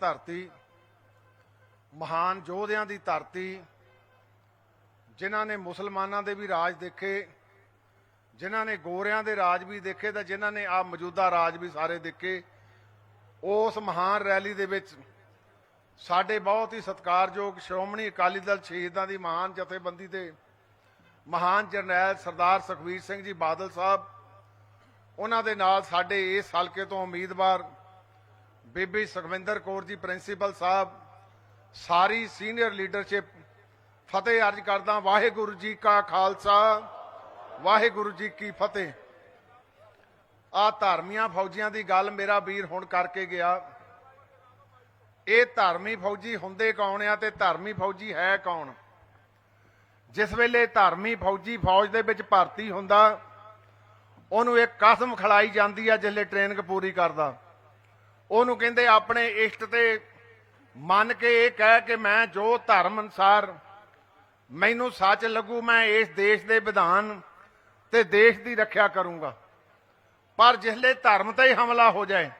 ਧਰਤੀ, ਮਹਾਨ ਯੋਧਿਆਂ ਦੀ ਧਰਤੀ, ਜਿਨ੍ਹਾਂ ਨੇ ਮੁਸਲਮਾਨਾਂ ਦੇ ਵੀ ਰਾਜ ਦੇਖੇ, ਜਿਨ੍ਹਾਂ ਨੇ ਗੋਰਿਆਂ ਦੇ ਰਾਜ ਵੀ ਦੇਖੇ ਤਾਂ ਜਿਨ੍ਹਾਂ ਨੇ ਆ ਮੌਜੂਦਾ ਰਾਜ ਵੀ ਸਾਰੇ ਦੇਖੇ, ਉਸ ਮਹਾਨ ਰੈਲੀ ਦੇ ਵਿੱਚ ਸਾਡੇ ਬਹੁਤ ਹੀ ਸਤਿਕਾਰਯੋਗ ਸ਼੍ਰੋਮਣੀ ਅਕਾਲੀ ਦਲ ਸ਼ਹੀਦਾਂ ਦੀ ਮਹਾਨ ਜਥੇਬੰਦੀ ਦੇ ਮਹਾਨ ਜਰਨੈਲ ਸਰਦਾਰ ਸੁਖਬੀਰ ਸਿੰਘ ਜੀ ਬਾਦਲ ਸਾਹਿਬ, ਉਹਨਾਂ ਦੇ ਨਾਲ ਸਾਡੇ ਇਸ ਹਲਕੇ ਤੋਂ ਉਮੀਦਵਾਰ ਬੀਬੀ ਸੁਖਵਿੰਦਰ ਕੌਰ ਜੀ, ਪ੍ਰਿੰਸੀਪਲ ਸਾਹਿਬ, ਸਾਰੀ ਸੀਨੀਅਰ ਲੀਡਰਸ਼ਿਪ, ਫਤਿਹ ਅਰਜ ਕਰਦਾ ਵਾਹਿਗੁਰੂ ਜੀ ਕਾ ਖਾਲਸਾ, ਵਾਹਿਗੁਰੂ ਜੀ ਕੀ ਫਤਿਹ। ਆ ਧਾਰਮੀਆਂ ਫੌਜੀਆਂ ਦੀ ਗੱਲ ਮੇਰਾ ਵੀਰ ਹੁਣ ਕਰਕੇ ਗਿਆ। ਇਹ ਧਾਰਮੀ ਫੌਜੀ ਹੁੰਦੇ ਕੌਣ ਆ ਤੇ ਧਾਰਮੀ ਫੌਜੀ ਹੈ ਕੌਣ? ਜਿਸ ਵੇਲੇ ਧਾਰਮੀ ਫੌਜੀ ਫੌਜ ਦੇ ਵਿੱਚ ਭਰਤੀ ਹੁੰਦਾ, ਉਹਨੂੰ ਇੱਕ ਕਸਮ ਖਿਲਾਈ ਜਾਂਦੀ ਆ ਜਿਸਲੇ ਟ੍ਰੇਨਿੰਗ ਪੂਰੀ ਕਰਦਾ। ਉਹਨੂੰ ਕਹਿੰਦੇ ਆਪਣੇ ਇਸ਼ਟ ਤੇ ਮੰਨ ਕੇ ਇਹ ਕਹਿ ਕੇ ਮੈਂ ਜੋ ਧਰਮ ਅਨਸਾਰ ਮੈਨੂੰ ਸੱਚ ਲੱਗੂ, ਮੈਂ ਇਸ ਦੇਸ਼ ਦੇ ਵਿਧਾਨ ਤੇ ਦੇਸ਼ ਦੀ ਰੱਖਿਆ ਕਰੂੰਗਾ। ਪਰ ਜਿਸਲੇ ਧਰਮ ਤੇ ਹੀ ਹਮਲਾ ਹੋ ਜਾਏ,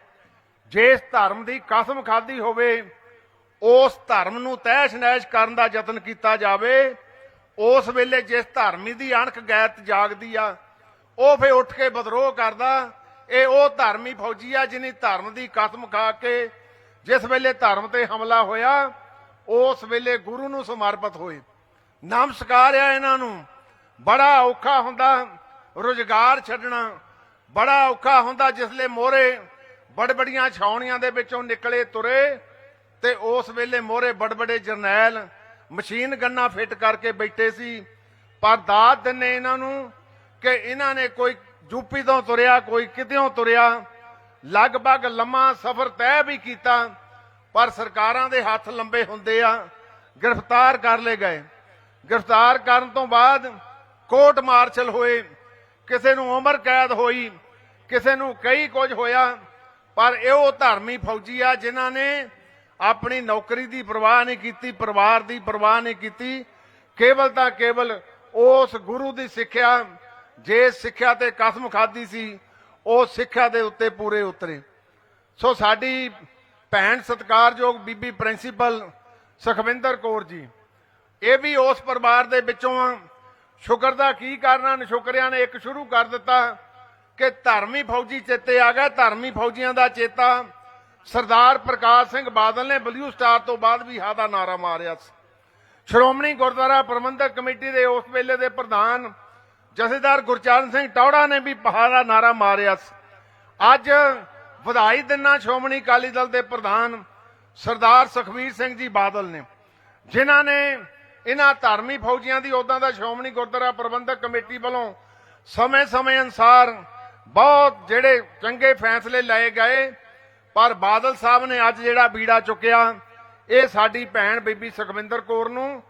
ਜਿਸ ਧਰਮ ਦੀ ਕਸਮ ਖਾਦੀ ਹੋਵੇ, ਉਸ ਧਰਮ ਨੂੰ ਤਹਿਸ਼ ਨਹਿਸ਼ ਕਰਨ ਦਾ ਯਤਨ ਕੀਤਾ ਜਾਵੇ, ਉਸ ਵੇਲੇ ਜਿਸ ਧਰਮੀ ਦੀ ਅਣਖ ਗੈਰਤ ਜਾਗਦੀ ਆ, ਉਹ ਫੇ ਉੱਠ ਕੇ ਵਿਦਰੋਹ ਕਰਦਾ ਇਹ ਉਹ ਧਰਮੀ ਫੌਜੀ ਆ ਜਿਹਨੇ ਧਰਮ ਦੀ ਕਸਮ ਖਾ ਕੇ ਜਿਸ ਵੇਲੇ ਧਰਮ ਤੇ ਹਮਲਾ ਹੋਇਆ, ਉਸ ਵੇਲੇ ਗੁਰੂ ਨੂੰ ਸਮਰਪਿਤ ਹੋਏ। ਨਮਸਕਾਰ ਆ ਇਹਨਾਂ ਨੂੰ। ਬੜਾ ਔਖਾ ਹੁੰਦਾ ਰੁਜ਼ਗਾਰ ਛੱਡਣਾ। ਬੜਾ ਔਖਾ ਹੁੰਦਾ ਜਿਸਲੇ ਮੋਰੇ ਬੜਬੜੀਆਂ ਛਾਉਣੀਆਂ ਦੇ ਵਿੱਚੋਂ ਨਿਕਲੇ ਤੁਰੇ ਤੇ ਉਸ ਵੇਲੇ ਮੋਰੇ ਬੜਬੜੇ ਜਰਨੈਲ ਮਸ਼ੀਨ ਗੰਨਾ ਫਿੱਟ ਕਰਕੇ ਬੈਠੇ ਸੀ। ਪਰ ਦਾਤ ਦਿੰਨੇ ਇਹਨਾਂ ਨੂੰ ਕਿ ਇਹਨਾਂ ਨੇ ਕੋਈ ਯੂਪੀ ਤੋਂ ਤੁਰਿਆ, ਕੋਈ ਕਿਤਿਓਂ ਤੁਰਿਆ, ਲਗਭਗ ਲੰਮਾ ਸਫ਼ਰ ਤੈਅ ਵੀ ਕੀਤਾ, ਪਰ ਸਰਕਾਰਾਂ ਦੇ ਹੱਥ ਲੰਬੇ ਹੁੰਦੇ ਆ, ਗ੍ਰਿਫਤਾਰ ਕਰ ਲਏ ਗਏ। ਗ੍ਰਿਫਤਾਰ ਕਰਨ ਤੋਂ ਬਾਅਦ ਕੋਰਟ ਮਾਰਸ਼ਲ ਹੋਏ, ਕਿਸੇ ਨੂੰ ਉਮਰ ਕੈਦ ਹੋਈ, ਕਿਸੇ ਨੂੰ ਕਈ ਕੁਝ ਹੋਇਆ, ਪਰ ਇਹ ਉਹ ਧਰਮੀ ਫੌਜੀ ਆ ਜਿਨ੍ਹਾਂ ਨੇ ਆਪਣੀ ਨੌਕਰੀ ਦੀ ਪਰਵਾਹ ਨਹੀਂ ਕੀਤੀ, ਪਰਿਵਾਰ ਦੀ ਪਰਵਾਹ ਨਹੀਂ ਕੀਤੀ। ਕੇਵਲ ਤਾਂ ਕੇਵਲ ਉਸ ਗੁਰੂ ਦੀ ਸਿੱਖਿਆ ਜੇ ਸਿੱਖਿਆ ਤੇ ਕਸਮ ਖਾਦੀ ਸੀ, ਉਹ ਸਿੱਖਿਆ ਦੇ ਉੱਤੇ ਪੂਰੇ ਉਤਰੇ। ਸੋ ਸਾਡੀ ਭੈਣ ਸਤਿਕਾਰਯੋਗ ਬੀਬੀ ਪ੍ਰਿੰਸੀਪਲ ਸੁਖਵਿੰਦਰ ਕੌਰ ਜੀ, ਇਹ ਵੀ ਉਸ ਪਰਿਵਾਰ ਦੇ ਵਿੱਚੋਂ ਆ। ਸ਼ੁਕਰ ਦਾ ਕੀ ਕਰਨਾ ਨਸ਼ੁਕਰਿਆਂ ਨੇ ਇੱਕ ਸ਼ੁਰੂ ਕਰ ਦਿੱਤਾ ਕਿ ਧਰਮੀ ਫੌਜੀ ਚੇਤੇ ਆ ਗਿਆ ਧਰਮੀ ਫੌਜੀਆਂ ਦਾ ਚੇਤਾ ਸਰਦਾਰ ਪ੍ਰਕਾਸ਼ ਸਿੰਘ ਬਾਦਲ ਨੇ ਬਲੂ ਸਟਾਰ ਤੋਂ ਬਾਅਦ ਵੀ ਹਾ ਦਾ ਨਾਰਾ ਮਾਰਿਆ ਸੀ। ਸ਼੍ਰੋਮਣੀ ਗੁਰਦੁਆਰਾ ਪ੍ਰਬੰਧਕ ਕਮੇਟੀ ਦੇ ਉਸ ਵੇਲੇ ਦੇ ਪ੍ਰਧਾਨ ਜਥੇਦਾਰ ਗੁਰਚਰਨ ਸਿੰਘ ਟੌੜਾ ਨੇ ਵੀ ਪਹਾੜ ਦਾ ਨਾਰਾ ਮਾਰਿਆ ਅੱਜ ਵਧਾਈ ਦਿਨਾਂ ਸ਼੍ਰੋਮਣੀ ਅਕਾਲੀ ਦਲ ਦੇ ਪ੍ਰਧਾਨ ਸਰਦਾਰ ਸੁਖਬੀਰ ਸਿੰਘ ਜੀ ਬਾਦਲ ਨੇ, ਜਿਨ੍ਹਾਂ ਨੇ ਇਹਨਾਂ ਧਾਰਮੀ ਫੌਜੀਆਂ ਦੀ ਉਦਾਂ ਦਾ ਸ਼੍ਰੋਮਣੀ ਗੁਰਦੁਆਰਾ ਪ੍ਰਬੰਧਕ ਕਮੇਟੀ ਵੱਲੋਂ ਸਮੇਂ-ਸਮੇਂ ਅਨਸਾਰ ਬਹੁਤ ਜਿਹੜੇ ਚੰਗੇ ਫੈਸਲੇ ਲਏ ਗਏ, ਪਰ ਬਾਦਲ ਸਾਹਿਬ ਨੇ ਅੱਜ ਜਿਹੜਾ ਬੀੜਾ ਚੁੱਕਿਆ, ਇਹ ਸਾਡੀ ਭੈਣ ਬੀਬੀ ਸੁਖਵਿੰਦਰ ਕੌਰ ਨੂੰ,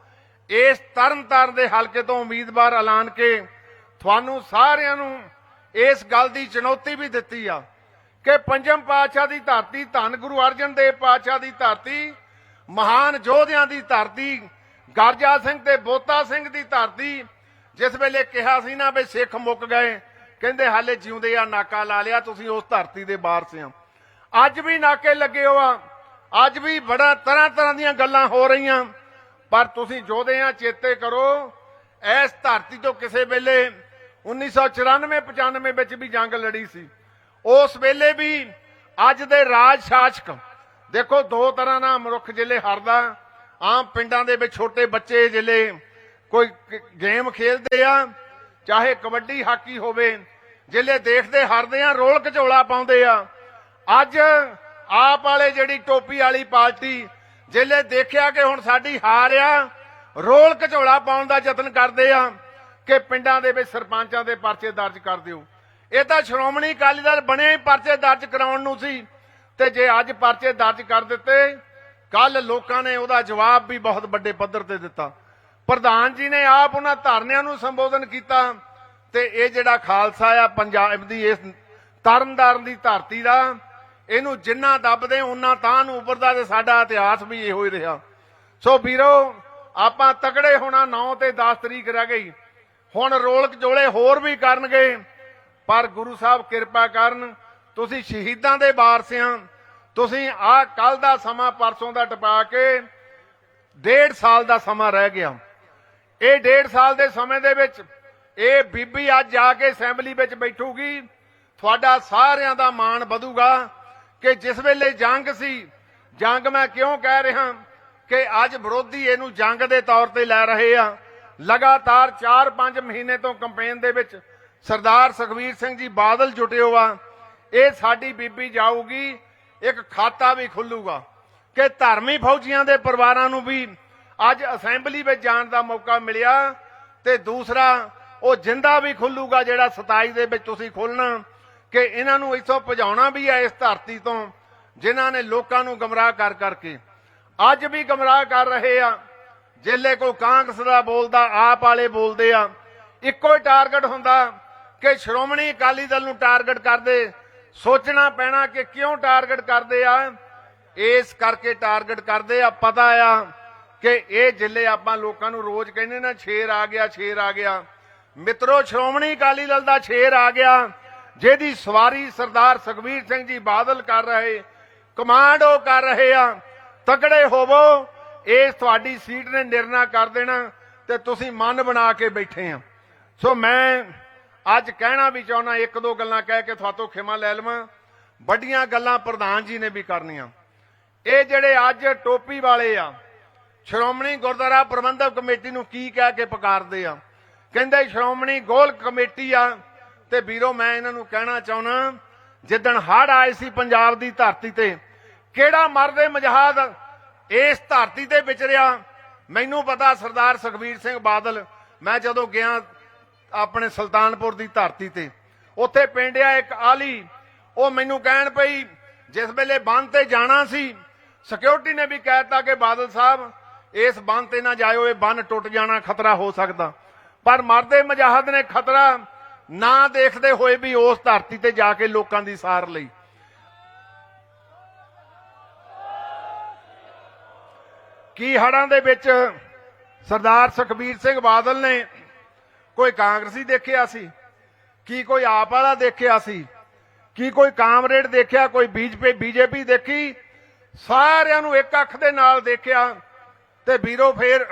ਇਸ ਤਰਨਤਾਰਨ ਦੇ ਹਲਕੇ ਤੋਂ ਉਮੀਦਵਾਰ ਐਲਾਨ ਕੇ ਤੁਹਾਨੂੰ ਸਾਰਿਆਂ ਨੂੰ ਇਸ ਗੱਲ ਦੀ ਚੁਣੌਤੀ ਵੀ ਦਿੱਤੀ ਆ ਕਿ ਪੰਜਮ ਪਾਤਸ਼ਾਹ ਦੀ ਧਰਤੀ ਧੰਨ ਗੁਰੂ ਅਰਜਨ ਦੇਵ ਪਾਤਸ਼ਾਹ ਦੀ ਧਰਤੀ, ਮਹਾਨ ਯੋਧਿਆਂ ਦੀ ਧਰਤੀ, ਗਰਜਾ ਸਿੰਘ ਤੇ ਬੋਤਾ ਸਿੰਘ ਦੀ ਧਰਤੀ, ਜਿਸ ਵੇਲੇ ਕਿਹਾ ਸੀ ਨਾ ਵੀ ਸਿੱਖ ਮੁੱਕ ਗਏ, ਕਹਿੰਦੇ ਹਾਲੇ ਜਿਉਂਦੇ ਆ, ਨਾਕਾ ਲਾ ਲਿਆ, ਤੁਸੀਂ ਉਸ ਧਰਤੀ ਦੇ ਵਾਰਸ ਆ। ਅੱਜ ਵੀ ਨਾਕੇ ਲੱਗੇ ਹੋ ਆ, ਅੱਜ ਵੀ ਬੜਾ ਤਰ੍ਹਾਂ ਤਰ੍ਹਾਂ ਦੀਆਂ ਗੱਲਾਂ ਹੋ ਰਹੀਆਂ, ਪਰ ਤੁਸੀਂ ਯੋਧੇ ਆ ਚੇਤੇ ਕਰੋ, ਇਸ ਧਰਤੀ ਤੋਂ ਕਿਸੇ ਵੇਲੇ 1994 95 ਵਿੱਚ ਵੀ ਜੰਗ ਲੜੀ ਸੀ। ਉਸ ਵੇਲੇ ਵੀ ਅੱਜ ਦੇ ਰਾਜ ਸ਼ਾਸਕ, ਦੇਖੋ ਦੋ ਤਰ੍ਹਾਂ ਦਾ ਮਨੁੱਖ ਜਿਲੇ ਹਰਦਾ। ਆਮ ਪਿੰਡਾਂ ਦੇ ਵਿੱਚ ਛੋਟੇ ਬੱਚੇ ਜਿਲੇ ਕੋਈ ਗੇਮ ਖੇਡਦੇ ਆ, ਚਾਹੇ ਕਬੱਡੀ, ਹਾਕੀ ਹੋਵੇ ਜਿਲੇ ਦੇਖਦੇ, ਹਰਦੇ ਆ, ਰੋਲ ਘਚੋਲਾ ਪਾਉਂਦੇ ਆ। ਅੱਜ ਆਪ ਵਾਲੇ ਜਿਹੜੀ ਟੋਪੀ ਵਾਲੀ ਪਾਰਟੀ ਜਿਲੇ ਦੇਖਿਆ ਕਿ ਹੁਣ ਸਾਡੀ ਹਾਰ ਆ, ਰੋਲ ਘਚੋਲਾ ਪਾਉਣ ਦਾ ਯਤਨ ਕਰਦੇ ਆ। ਕਿ ਪਿੰਡਾਂ ਦੇ ਵਿੱਚ ਸਰਪੰਚਾਂ ਦੇ ਪਰਚੇ ਦਰਜ ਕਰ ਦਿਓ। ਇਹ ਤਾਂ ਸ਼੍ਰੋਮਣੀ ਅਕਾਲੀ ਦਲ ਬਣਿਆ ਹੀ ਪਰਚੇ ਦਰਜ ਕਰਾਉਣ ਨੂੰ ਸੀ ਤੇ ਜੇ ਅੱਜ ਪਰਚੇ ਦਰਜ ਕਰ ਦਿੱਤੇ ਕੱਲ ਲੋਕਾਂ ਨੇ ਉਹਦਾ ਜਵਾਬ ਵੀ ਬਹੁਤ ਵੱਡੇ ਪੱਧਰ ਤੇ ਦਿੱਤਾ। ਪ੍ਰਧਾਨ ਜੀ ਨੇ ਆਪ ਉਹਨਾਂ ਧਰਨਿਆਂ ਨੂੰ ਸੰਬੋਧਨ ਕੀਤਾ ਤੇ ਇਹ ਜਿਹੜਾ ਖਾਲਸਾ ਆ ਪੰਜਾਬ ਦੀ ਇਸ ਤਰਨਤਾਰਨ ਦੀ ਧਰਤੀ ਦਾ, ਇਹਨੂੰ ਜਿੰਨਾ ਦੱਬਦੇ ਉਹਨਾਂ ਤਾਂ ਨੂੰ ਉੱਪਰਦਾ ਤੇ ਸਾਡਾ ਇਤਿਹਾਸ ਵੀ ਇਹੋ ਹੀ ਰਿਹਾ। ਸੋ ਵੀਰੋ, ਆਪਾਂ ਤਕੜੇ ਹੋਣਾ 9 ਤੇ 10 ਤਰੀਕ ਰਹਿ ਗਈ। ਹੁਣ ਰੋਲਕ ਜੋਲੇ ਹੋਰ ਵੀ ਕਰਨਗੇ। ਪਰ ਗੁਰੂ ਸਾਹਿਬ ਕਿਰਪਾ ਕਰਨ, ਤੁਸੀਂ ਸ਼ਹੀਦਾਂ ਦੇ ਵਾਰਸ ਆ ਤੁਸੀਂ ਆਹ ਕੱਲ ਦਾ ਸਮਾਂ, ਪਰਸੋਂ ਦਾ ਟਪਾ ਕੇ ਡੇਢ ਸਾਲ ਦਾ ਸਮਾਂ ਰਹਿ ਗਿਆ। ਇਹ ਡੇਢ ਸਾਲ ਦੇ ਸਮੇਂ ਦੇ ਵਿੱਚ ਇਹ ਬੀਬੀ ਅੱਜ ਜਾ ਕੇ ਅਸੈਂਬਲੀ ਵਿੱਚ ਬੈਠੂਗੀ। ਤੁਹਾਡਾ ਸਾਰਿਆਂ ਦਾ ਮਾਣ ਵਧੂਗਾ ਕਿ ਜਿਸ ਵੇਲੇ ਜੰਗ ਸੀ, ਜੰਗ ਮੈਂ ਕਿਉਂ ਕਹਿ ਰਿਹਾ ਕਿ ਅੱਜ ਵਿਰੋਧੀ ਇਹਨੂੰ ਜੰਗ ਦੇ ਤੌਰ ਤੇ ਲੈ ਰਹੇ ਆ। ਲਗਾਤਾਰ 4-5 ਮਹੀਨੇ ਤੋਂ ਕੰਪੇਨ ਦੇ ਵਿੱਚ ਸਰਦਾਰ ਸੁਖਵੀਰ ਸਿੰਘ ਜੀ ਬਾਦਲ ਜੁਟੇ ਹੋ ਇਹ ਸਾਡੀ ਬੀਬੀ ਜਾਊਗੀ, ਇੱਕ ਖਾਤਾ ਵੀ ਖੁੱਲੂਗਾ ਕਿ ਧਰਮੀ ਫੌਜੀਆਂ ਦੇ ਪਰਿਵਾਰਾਂ ਨੂੰ ਵੀ ਅੱਜ ਅਸੈਂਬਲੀ ਵਿੱਚ ਜਾਣ ਦਾ ਮੌਕਾ ਮਿਲਿਆ ਤੇ ਦੂਸਰਾ, ਉਹ ਜਿੰਦਾ ਵੀ ਖੁੱਲੂਗਾ ਜਿਹੜਾ 27 ਦੇ ਵਿੱਚ ਤੁਸੀਂ ਖੋਲਣਾ ਕਿ ਇਹਨਾਂ ਨੂੰ ਇੱਥੋਂ ਭਜਾਉਣਾ ਵੀ ਹੈ ਇਸ ਧਰਤੀ ਤੋਂ, ਜਿਨ੍ਹਾਂ ਨੇ ਲੋਕਾਂ ਨੂੰ ਗਮਰਾਹ ਕਰ ਕਰਕੇ। ਅੱਜ ਵੀ ਗਮਰਾਹ ਕਰ ਰਹੇ ਆ। ਜੇਲੇ ਕੋਈ ਕਾਂਗਰਸ ਦਾ ਬੋਲਦਾ, ਆਪ ਵਾਲੇ ਬੋਲਦੇ ਆ। ਇੱਕੋ ਹੀ ਟਾਰਗੇਟ ਹੁੰਦਾ ਕਿ ਸ਼੍ਰੋਮਣੀ ਅਕਾਲੀ ਦਲ ਨੂੰ ਟਾਰਗੇਟ ਕਰਦੇ। ਸੋਚਣਾ ਪੈਣਾ ਕਿ ਕਿਉਂ ਟਾਰਗੇਟ ਕਰਦੇ ਆ। ਇਸ ਕਰਕੇ ਟਾਰਗੇਟ ਕਰਦੇ ਆ। ਪਤਾ ਆ ਕਿ ਇਹ ਜਿੱਲੇ ਆਪਾਂ ਲੋਕਾਂ ਨੂੰ ਰੋਜ਼ ਕਹਿੰਦੇ ਨਾ ਸ਼ੇਰ ਆ ਗਿਆ ਸ਼ੇਰ ਆ ਗਿਆ। ਮਿੱਤਰੋ, ਸ਼੍ਰੋਮਣੀ ਅਕਾਲੀ ਦਲ ਦਾ ਸ਼ੇਰ ਆ ਗਿਆ। ਜਿਹਦੀ ਸਵਾਰੀ ਸਰਦਾਰ ਸੁਖਬੀਰ ਸਿੰਘ ਜੀ ਬਾਦਲ ਕਰ ਰਹੇ, ਕਮਾਂਡ ਉਹ ਕਰ ਰਹੇ ਆ। ਤਕੜੇ ਹੋਵੋ ਇਹ ਤੁਹਾਡੀ ਸੀਟ ਨੇ ਨਿਰਣਾ ਕਰ ਦੇਣਾ ਤੇ ਤੁਸੀਂ ਮਨ ਬਣਾ ਕੇ ਬੈਠੇ ਆ। ਸੋ ਮੈਂ ਅੱਜ ਕਹਿਣਾ ਵੀ ਚਾਹੁੰਦਾ ਇੱਕ ਦੋ ਗੱਲਾਂ ਕਹਿ ਕੇ ਤੁਹਾਤੋਂ ਖਿਮਾ ਲੈ ਲਵਾਂ। ਵੱਡੀਆਂ ਗੱਲਾਂ ਪ੍ਰਧਾਨ ਜੀ ਨੇ ਵੀ ਕਰਨੀਆਂ। ਇਹ ਜਿਹੜੇ ਅੱਜ ਟੋਪੀ ਵਾਲੇ ਆ, ਸ਼੍ਰੋਮਣੀ ਗੁਰਦੁਆਰਾ ਪ੍ਰਬੰਧਕ ਕਮੇਟੀ ਨੂੰ ਕੀ ਕਹਿ ਕੇ ਪੁਕਾਰਦੇ ਆ? ਕਹਿੰਦੇ ਸ਼੍ਰੋਮਣੀ ਗੋਲ ਕਮੇਟੀ ਆ ਤੇ ਵੀਰੋ, ਮੈਂ ਇਹਨਾਂ ਨੂੰ ਕਹਿਣਾ ਚਾਹੁੰਦਾ ਜਿੱਦਣ ਹੜ ਆਏ ਸੀ ਪੰਜਾਬ ਦੀ ਧਰਤੀ ਤੇ, ਕਿਹੜਾ ਮਰਦੇ ਮਜਹਾਦ ਇਸ ਧਰਤੀ ਤੇ ਵਿਚਰਿਆ, ਮੈਨੂੰ ਪਤਾ ਸਰਦਾਰ ਸੁਖਬੀਰ ਸਿੰਘ ਬਾਦਲ, ਮੈਂ ਜਦੋਂ ਗਿਆ ਆਪਣੇ ਸੁਲਤਾਨਪੁਰ ਦੀ ਧਰਤੀ ਤੇ, ਉੱਥੇ ਪਿੰਡ ਆ ਇੱਕ ਆਲੀ, ਉਹ ਮੈਨੂੰ ਕਹਿਣ ਪਈ, ਜਿਸ ਵੇਲੇ ਬੰਦ ਤੇ ਜਾਣਾ ਸੀ ਸਿਕਿਉਰਿਟੀ ਨੇ ਵੀ ਕਹਿਤਾ ਕਿ ਬਾਦਲ ਸਾਹਿਬ, ਇਸ ਬੰਦ ਤੇ ਨਾ ਜਾਇਓ, ਇਹ ਬੰਨ ਟੁੱਟ ਜਾਣਾ, ਖਤਰਾ ਹੋ ਸਕਦਾ। ਪਰ ਮਰਦੇ ਮਜਾਹਦ ਨੇ ਖਤਰਾ ਨਾ ਦੇਖਦੇ ਹੋਏ ਵੀ ਉਸ ਧਰਤੀ ਤੇ ਜਾ ਕੇ ਲੋਕਾਂ ਦੀ ਸਾਰ ਲਈ। ਕੀ ਹੜਾਂ ਦੇ ਵਿੱਚ ਸਰਦਾਰ ਸੁਖਬੀਰ ਸਿੰਘ ਬਾਦਲ ਨੇ ਕੋਈ ਕਾਂਗਰਸੀ ਦੇਖਿਆ ਸੀ? ਕੀ ਕੋਈ ਆਪ ਵਾਲਾ ਦੇਖਿਆ ਸੀ? ਕੀ ਕੋਈ ਕਾਮਰੇਡ ਦੇਖਿਆ? ਕੋਈ ਬੀਜਪੀ, ਬੀਜੇਪੀ ਦੇਖੀ? ਸਾਰਿਆਂ ਨੂੰ ਇੱਕ ਅੱਖ ਦੇ ਨਾਲ ਦੇਖਿਆ ਤੇ ਵੀਰੋ ਫੇਰ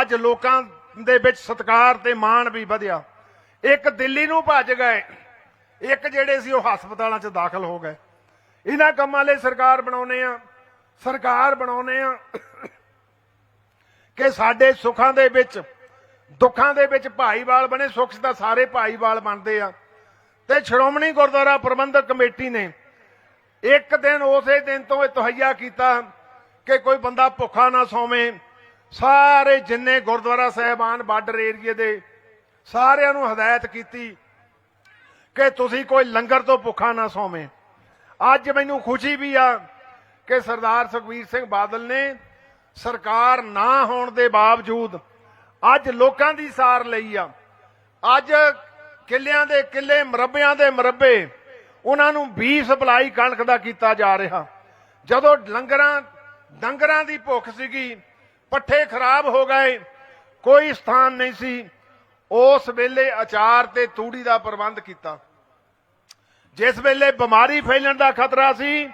ਅੱਜ ਲੋਕਾਂ ਦੇ ਵਿੱਚ ਸਤਿਕਾਰ ਤੇ ਮਾਣ ਵੀ ਵਧਿਆ। ਇੱਕ ਦਿੱਲੀ ਨੂੰ ਭੱਜ ਗਏ। ਇੱਕ ਜਿਹੜੇ ਸੀ ਉਹ ਹਸਪਤਾਲਾਂ 'ਚ ਦਾਖਲ ਹੋ ਗਏ। ਇਹਨਾਂ ਕੰਮਾਂ ਲਈ ਸਰਕਾਰ ਬਣਾਉਨੇ ਆ। ਸਰਕਾਰ ਬਣਾਉਨੇ ਆ ਕਿ ਸਾਡੇ ਸੁੱਖਾਂ ਦੇ ਵਿੱਚ, ਦੁੱਖਾਂ ਦੇ ਵਿੱਚ ਭਾਈਵਾਲ ਬਣੇ, ਸੁੱਖ ਤਾਂ ਸਾਰੇ ਭਾਈਵਾਲ ਬਣਦੇ ਆ। ਤੇ ਸ਼੍ਰੋਮਣੀ ਗੁਰਦੁਆਰਾ ਪ੍ਰਬੰਧਕ ਕਮੇਟੀ ਨੇ ਇੱਕ ਦਿਨ ਉਸੇ ਦਿਨ ਤੋਂ ਇਹ ਤਹਈਆ ਕੀਤਾ ਕਿ ਕੋਈ ਬੰਦਾ ਭੁੱਖਾ ਨਾ ਸੌਵੇਂ। ਸਾਰੇ ਜਿੰਨੇ ਗੁਰਦੁਆਰਾ ਸਾਹਿਬਾਨ ਬਾਰਡਰ ਏਰੀਏ ਦੇ ਸਾਰਿਆਂ ਨੂੰ ਹਦਾਇਤ ਕੀਤੀ ਕਿ ਤੁਸੀਂ ਕੋਈ ਲੰਗਰ ਤੋਂ ਭੁੱਖਾ ਨਾ ਸੌਵੇਂ। ਅੱਜ ਮੈਨੂੰ ਖੁਸ਼ੀ ਵੀ ਆ ਕਿ ਸਰਦਾਰ ਸੁਖਬੀਰ ਸਿੰਘ ਬਾਦਲ ਨੇ ਸਰਕਾਰ ਨਾ ਹੋਣ ਦੇ ਬਾਵਜੂਦ ਅੱਜ ਲੋਕਾਂ ਦੀ ਸਾਰ ਲਈ ਆ। ਅੱਜ ਕਿੱਲਿਆਂ ਦੇ ਕਿੱਲੇ, ਮਰੱਬਿਆਂ ਦੇ ਮਰੱਬੇ ਉਹਨਾਂ ਨੂੰ 20 ਸਪਲਾਈ ਕਣਕ ਦਾ ਕੀਤਾ ਜਾ ਰਿਹਾ। ਜਦੋਂ ਲੰਗਰਾਂ, ਡੰਗਰਾਂ ਦੀ ਭੁੱਖ ਸੀਗੀ, ਪੱਠੇ ਖਰਾਬ ਹੋ ਗਏ, ਕੋਈ ਸਥਾਨ ਨਹੀਂ ਸੀ, ਉਸ ਵੇਲੇ ਅਚਾਰ ਤੇ ਤੂੜੀ ਦਾ ਪ੍ਰਬੰਧ ਕੀਤਾ। ਜਿਸ ਵੇਲੇ ਬਿਮਾਰੀ ਫੈਲਣ ਦਾ ਖਤਰਾ ਸੀ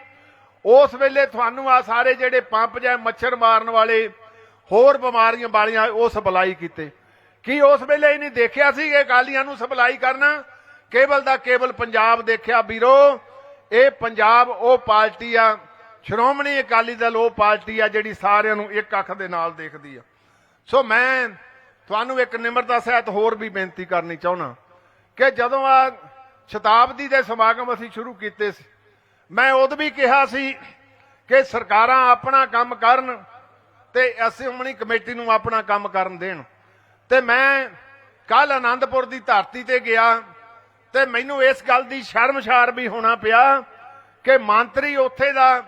ਉਸ ਵੇਲੇ ਤੁਹਾਨੂੰ ਆ ਸਾਰੇ ਜਿਹੜੇ ਪੰਪ ਜਾਂ ਮੱਛਰ ਮਾਰਨ ਵਾਲੇ ਹੋਰ ਬਿਮਾਰੀਆਂ ਵਾਲੀਆਂ ਉਹ ਸਪਲਾਈ ਕੀਤੇ। ਕੀ ਉਸ ਵੇਲੇ ਇਹ ਨਹੀਂ ਦੇਖਿਆ ਸੀ ਕਿ ਅਕਾਲੀਆਂ ਨੂੰ ਸਪਲਾਈ ਕਰਨਾ? ਕੇਵਲ ਦਾ ਕੇਵਲ ਪੰਜਾਬ ਦੇਖਿਆ ਵੀਰੋ, ਇਹ ਪੰਜਾਬ ਉਹ ਪਾਰਟੀ ਆ, ਸ਼੍ਰੋਮਣੀ ਅਕਾਲੀ ਦਲ ਉਹ ਪਾਰਟੀ ਆ ਜਿਹੜੀ ਸਾਰਿਆਂ ਨੂੰ ਇੱਕ ਅੱਖ ਦੇ ਨਾਲ ਦੇਖਦੀ ਆ। ਸੋ ਮੈਂ ਤੁਹਾਨੂੰ ਇੱਕ ਨਿਮਰਤਾ ਸਹਿਤ ਹੋਰ ਵੀ ਬੇਨਤੀ ਕਰਨੀ ਚਾਹੁੰਦਾ ਕਿ ਜਦੋਂ ਆ ਸ਼ਤਾਬਦੀ ਦੇ ਸਮਾਗਮ ਅਸੀਂ ਸ਼ੁਰੂ ਕੀਤੇ ਸੀ ਮੈਂ ਉਦੋਂ ਵੀ ਕਿਹਾ ਸੀ ਕਿ ਸਰਕਾਰਾਂ ਆਪਣਾ ਕੰਮ ਕਰਨ ਤੇ ਅਸੀਂ ਹੁਣੀ ਕਮੇਟੀ ਨੂੰ ਆਪਣਾ ਕੰਮ ਕਰਨ ਦੇਣ। ਤੇ ਮੈਂ ਕੱਲ ਆਨੰਦਪੁਰ ਦੀ ਧਰਤੀ ਤੇ ਗਿਆ ਤੇ ਮੈਨੂੰ ਇਸ ਗੱਲ ਦੀ ਸ਼ਰਮਸ਼ਾਰ ਵੀ ਹੋਣਾ ਪਿਆ ਕਿ ਮੰਤਰੀ ਉੱਥੇ ਦਾ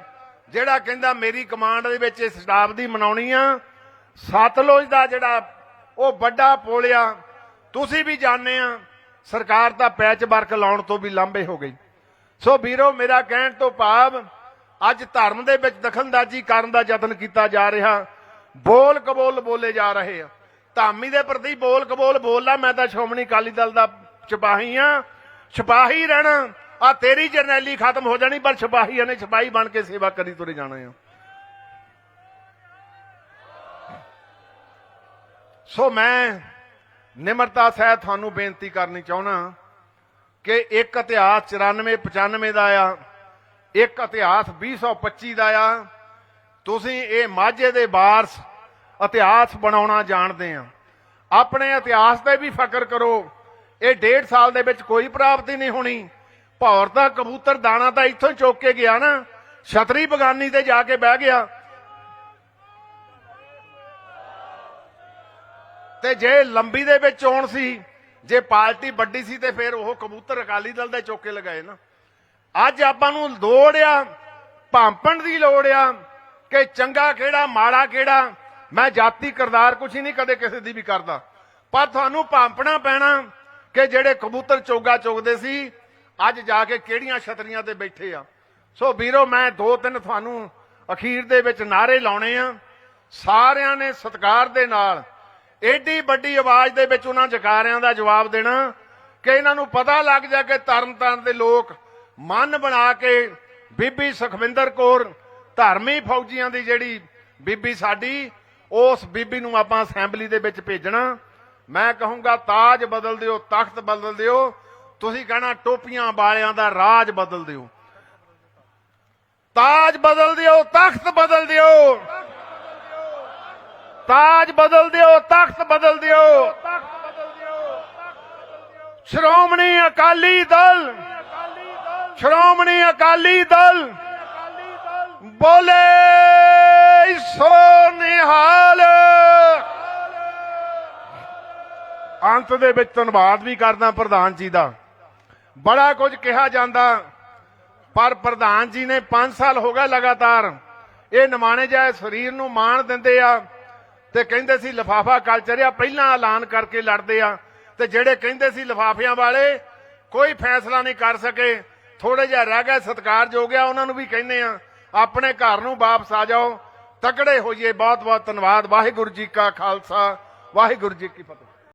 ਜਿਹੜਾ ਕਹਿੰਦਾ ਮੇਰੀ ਕਮਾਂਡ ਦੇ ਵਿੱਚ ਇਸ ਸਟਾਫ ਦੀ ਮਨਾਉਣੀ ਆ, ਸਤਲੁਜ ਦਾ ਜਿਹੜਾ ਉਹ ਵੱਡਾ ਪੁਲ ਆ, ਤੁਸੀਂ ਵੀ ਜਾਣਦੇ ਆ, ਸਰਕਾਰ ਤਾਂ ਪੈਚ ਵਰਕ ਲਾਉਣ ਤੋਂ ਵੀ ਲਾਂਭੇ ਹੋ ਗਈ। ਸੋ ਵੀਰੋ, ਮੇਰਾ ਕਹਿਣ ਤੋਂ ਭਾਵ ਅੱਜ ਧਰਮ ਦੇ ਵਿੱਚ ਦਖਲਅੰਦਾਜ਼ੀ ਕਰਨ ਦਾ ਯਤਨ ਕੀਤਾ ਜਾ ਰਿਹਾ। ਬੋਲ ਕਬੋਲ ਬੋਲੇ ਜਾ ਰਹੇ ਆ। ਧਾਮੀ ਦੇ ਪ੍ਰਤੀ ਬੋਲ ਕਬੋਲ ਬੋਲਣਾ ਮੈਂ ਤਾਂ ਸ਼੍ਰੋਮਣੀ ਅਕਾਲੀ ਦਲ ਦਾ ਸਿਪਾਹੀ ਆ। ਸਿਪਾਹੀ ਰਹਿਣਾ ਆ ਤੇਰੀ ਜਰਨੈਲੀ ਖਤਮ ਹੋ ਜਾਣੀ, ਪਰ ਸਿਪਾਹੀਆਂ ਨੇ ਸਿਪਾਹੀ ਬਣ ਕੇ ਸੇਵਾ ਕਰੀ ਤੁਰੇ ਜਾਣਾ ਆ। ਸੋ ਮੈਂ ਨਿਮਰਤਾ ਸਹਿਤ ਤੁਹਾਨੂੰ ਬੇਨਤੀ ਕਰਨੀ ਚਾਹੁੰਦਾ ਕਿ ਇੱਕ ਇਤਿਹਾਸ 94 95 ਦਾ ਆ, ਇੱਕ ਇਤਿਹਾਸ 2025 ਦਾ ਆ। ਤੁਸੀਂ ਇਹ ਮਾਝੇ ਦੇ ਵਾਰਸ ਇਤਿਹਾਸ ਬਣਾਉਣਾ ਜਾਣਦੇ ਆ। ਆਪਣੇ ਇਤਿਹਾਸ ਤੇ ਵੀ ਫਕਰ ਕਰੋ। ਇਹ ਡੇਢ ਸਾਲ ਦੇ ਵਿੱਚ ਕੋਈ ਪ੍ਰਾਪਤੀ ਨਹੀਂ ਹੋਣੀ। ਭੌਰ ਦਾ ਕਬੂਤਰ ਦਾਣਾ ਤਾਂ ਇੱਥੋਂ ਹੀ ਚੁੱਕ ਕੇ ਗਿਆ ਨਾ। ਛਤਰੀ ਬਗਾਨੀ ਤੇ ਜਾ ਕੇ ਬਹਿ ਗਿਆ। ਤੇ ਜੇ ਲੰਬੀ ਦੇ ਵਿੱਚ ਆਉਣ ਸੀ ਜੇ ਪਾਰਟੀ ਵੱਡੀ ਸੀ ਤੇ ਫਿਰ ਉਹ ਕਬੂਤਰ ਅਕਾਲੀ ਦਲ ਦੇ ਚੋਕੇ ਲਗਾਏ ਨਾ। ਅੱਜ ਆਪਾਂ ਨੂੰ ਲੋੜ ਆ, ਭਾਂਪਣ ਦੀ ਲੋੜ ਆ ਕਿ ਚੰਗਾ ਕਿਹੜਾ, ਮਾੜਾ ਕਿਹੜਾ। ਮੈਂ ਜਾਤੀ ਕਰਦਾਰ ਕੁਛ ਹੀ ਨਹੀਂ ਕਦੇ ਕਿਸੇ ਦੀ ਵੀ ਕਰਦਾ। ਪਰ ਤੁਹਾਨੂੰ ਭਾਂਪਣਾ ਪੈਣਾ ਕਿ ਜਿਹੜੇ ਕਬੂਤਰ ਚੋਗਾ ਚੁਗਦੇ ਸੀ, ਅੱਜ ਜਾ ਕੇ ਕਿਹੜੀਆਂ ਛਤਰੀਆਂ ਤੇ ਬੈਠੇ ਆ। ਸੋ ਵੀਰੋ, ਮੈਂ ਦੋ ਤਿੰਨ ਤੁਹਾਨੂੰ ਅਖੀਰ ਦੇ ਵਿੱਚ ਨਾਰੇ ਲਾਉਣੇ ਆ। ਸਾਰਿਆਂ ਨੇ ਸਤਿਕਾਰ ਦੇ ਨਾਲ ਏਡੀ ਵੱਡੀ ਆਵਾਜ਼ ਦੇ ਵਿੱਚ ਉਹਨਾਂ ਜਕਾਰਿਆਂ ਦਾ ਜਵਾਬ ਦੇਣਾ ਕਿ ਇਹਨਾਂ ਨੂੰ ਪਤਾ ਲੱਗ ਜਾ ਕਿ ਤਰਨਤਾਰਨ ਦੇ ਲੋਕ ਮਨ ਬਣਾ ਕੇ ਬੀਬੀ ਸੁਖਵਿੰਦਰ ਕੌਰ ਧਰਮੀ ਫੌਜੀਆਂ ਦੀ ਜਿਹੜੀ ਬੀਬੀ ਸਾਡੀ, ਉਸ ਬੀਬੀ ਨੂੰ ਆਪਾਂ ਅਸੈਂਬਲੀ ਦੇ ਵਿੱਚ ਭੇਜਣਾ। ਮੈਂ ਕਹੂੰਗਾ, ਤਾਜ ਬਦਲ ਦਿਓ, ਤਖਤ ਬਦਲ ਦਿਓ। ਤੁਸੀਂ ਕਹਿਣਾ, ਟੋਪੀਆਂ ਵਾਲਿਆਂ ਦਾ ਰਾਜ ਬਦਲ ਦਿਓ। ਤਾਜ ਬਦਲ ਦਿਓ, ਤਖਤ ਬਦਲ ਦਿਓ। ਤਾਜ ਬਦਲ ਦਿਓ ਤਖਤ ਬਦਲ ਦਿਓ। ਸ਼੍ਰੋਮਣੀ ਅਕਾਲੀ ਦਲ, ਸ਼੍ਰੋਮਣੀ ਅਕਾਲੀ ਦਲ, ਬੋਲੇ ਸੋ ਨਿਹਾਲ। ਅੰਤ ਦੇ ਵਿੱਚ ਧੰਨਵਾਦ ਵੀ ਕਰਦਾ ਪ੍ਰਧਾਨ ਜੀ ਦਾ। ਬੜਾ ਕੁਝ ਕਿਹਾ ਜਾਂਦਾ, ਪਰ ਪ੍ਰਧਾਨ ਜੀ ਨੇ 5 ਸਾਲ ਹੋ ਗਏ ਲਗਾਤਾਰ। ਇਹ ਨਿਮਾਣੇ ਜਾਏ ਸਰੀਰ ਨੂੰ ਮਾਣ ਦਿੰਦੇ ਆ। ਤੇ ਕਹਿੰਦੇ ਸੀ ਲਫਾਫਾ ਕਲਚਰ ਆ ਪਹਿਲਾਂ ਐਲਾਨ ਕਰਕੇ ਲੜਦੇ ਆ। ਤੇ ਜਿਹੜੇ ਕਹਿੰਦੇ ਸੀ ਲਫਾਫਿਆਂ ਵਾਲੇ, ਕੋਈ ਫੈਸਲਾ ਨਹੀਂ ਕਰ ਸਕੇ। ਥੋੜੇ ਜਿਹਾ ਰਹਿ ਗਏ ਸਤਿਕਾਰਯੋਗ ਗਿਆ, ਉਹਨਾਂ ਨੂੰ ਵੀ ਕਹਿੰਦੇ ਆ, ਆਪਣੇ ਘਰ ਨੂੰ ਵਾਪਸ ਆ ਜਾਓ। ਤਕੜੇ ਹੋਈਏ ਬਹੁਤ ਬਹੁਤ ਧੰਨਵਾਦ। ਵਾਹਿਗੁਰੂ ਜੀ ਕਾ ਖਾਲਸਾ, ਵਾਹਿਗੁਰੂ ਜੀ ਕੀ ਫਤਿਹ।